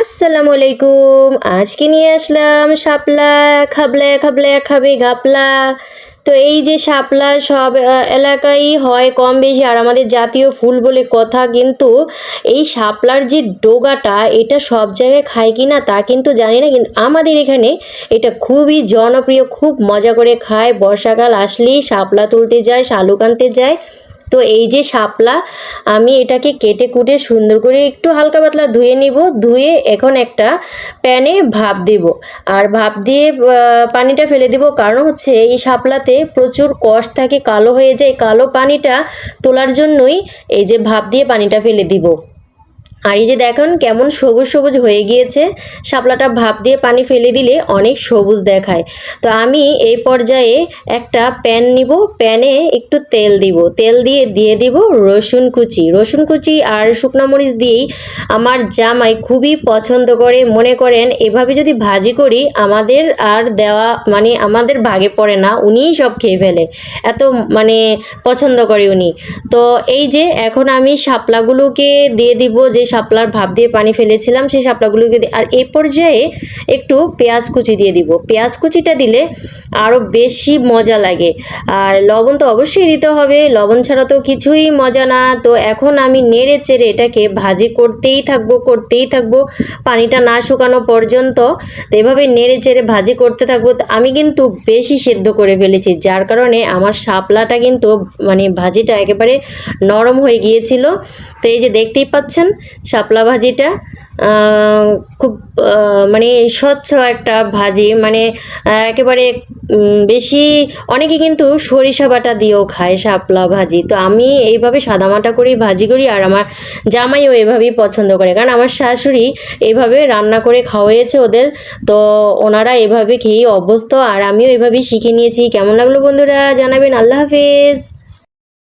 আসসালামু আলাইকুম আজকে নিয়ে আসলাম শাপলা, খাবলা খাবলা, খাবে, গাপলা। তো এই যে শাপলা সব এলাকায় হয় কম বেশি, আর আমাদের জাতীয় ফুল বলে কথা, কিন্তু এই শাপলার যে ডোগাটা, এটা সব জায়গায় খায় কি না তা কিন্তু জানি না, কিন্তু আমাদের এখানে এটা খুবই জনপ্রিয়, খুব মজা করে খায়। বর্ষাকাল আসলেই শাপলা তুলতে যায়, শালুক আনতে যায়। তো এই যে শাপলা, আমি এটাকে কেটে কুটে সুন্দর করে একটু হালকা পাতলা ধুয়ে নিব, ধুয়ে এখন একটা প্যানে ভাপ দেব। আর ভাপ দিয়ে পানিটা ফেলে দেব কারণ হচ্ছে এই শাপলাতে প্রচুর কষ থাকে, কালো হয়ে যায়। কালো পানিটা তোলার জন্যই এই যে ভাপ দিয়ে পানিটা ফেলে দিব। আর এই যে দেখুন কেমন সবুজ সবুজ হয়ে গিয়েছে, শাপলাটা ভাপ দিয়ে পানি ফেলে দিলে অনেক সবুজ দেখায়। তো আমি এই পর্যায়ে একটা প্যান নিব, প্যানে একটু তেল দিব। তেল দিয়ে দিয়ে দিব রসুন কুচি। রসুন কুচি আর শুকনো মরিচ দিয়েই আমার জামাই খুবই পছন্দ করে। মনে করেন, এভাবে যদি ভাজি করি আমাদের আর দেওয়া মানে আমাদের ভাগে পড়ে না, উনিই সব খেয়ে ফেলে। এত মানে পছন্দ করে উনি। তো এই যে এখন আমি শাপলাগুলোকে দিয়ে দিব যে শাপলার ভাপ দিয়ে পানি ফেলেছিলাম, সেই শাপলাগুলোকে আর এই পর্যায়ে একটু পেঁয়াজ কুচি দিয়ে দিব। পেঁয়াজ কুচিটা দিলে আরও বেশি মজা লাগে। আর লবণ তো অবশ্যই দিতে হবে, লবণ ছাড়া তো কিছুই মজা না। তো এখন আমি নেড়ে চেড়ে এটাকে ভাজি করতেই থাকব করতেই থাকব। পানিটা না শুকানো পর্যন্ত তো এভাবে নেড়ে চেড়ে ভাজি করতে থাকব। আমি কিন্তু বেশি সেদ্ধ করে ফেলেছি, যার কারণে আমার শাপলাটা কিন্তু মানে ভাজিটা একেবারে নরম হয়ে গিয়েছিল। তো এই যে দেখতেই পাচ্ছেন শাপলা ভাজিটা খুব মানে স্বচ্ছ একটা ভাজি মানে একেবারে বেশি, অনেকে কিন্তু সরিষা বাটা দিয়েও খায় শাপলা ভাজি। তো আমি এইভাবে সাদামাটা করেই ভাজি করি আর আমার জামাইও এভাবেই পছন্দ করে। কারণ আমার শাশুড়ি এইভাবে রান্না করে খাওয়াইয়েছে ওদের, তো ওনারা এভাবে খেয়েই অভ্যস্ত আর আমিও এভাবেই শিখে নিয়েছি। কেমন লাগল বন্ধুরা? জানাবেন। আল্লাহ হাফেজ।